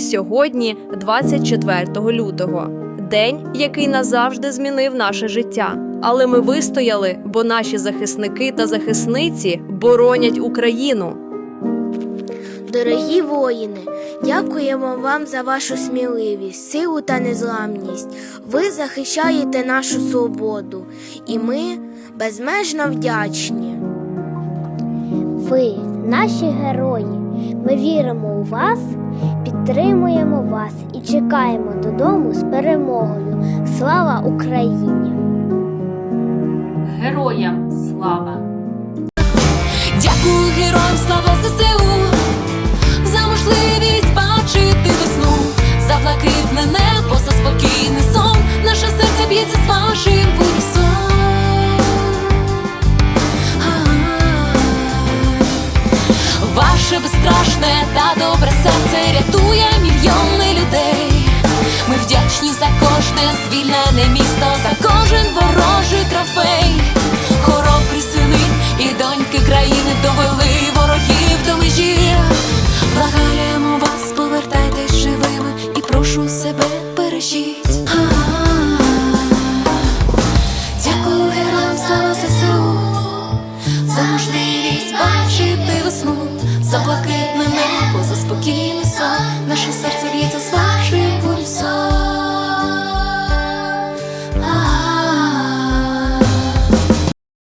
сьогодні, 24 лютого, день, який назавжди змінив наше життя. Але ми вистояли, бо наші захисники та захисниці боронять Україну. Дорогі воїни, дякуємо вам за вашу сміливість, силу та незламність. Ви захищаєте нашу свободу, і ми безмежно вдячні. Ви наші герої. Ми віримо у вас, підтримуємо вас і чекаємо додому з перемогою. Слава Україні! Героям слава! Дякую героям слава ЗСУ за можливість бачити весну, за блакитне небо, за спокійний Ваше безстрашне та добре серце рятує мільйони людей. Ми вдячні за кожне звільнене місто, за кожен ворожий трофей. Хоробрі сини і доньки країни Наша серце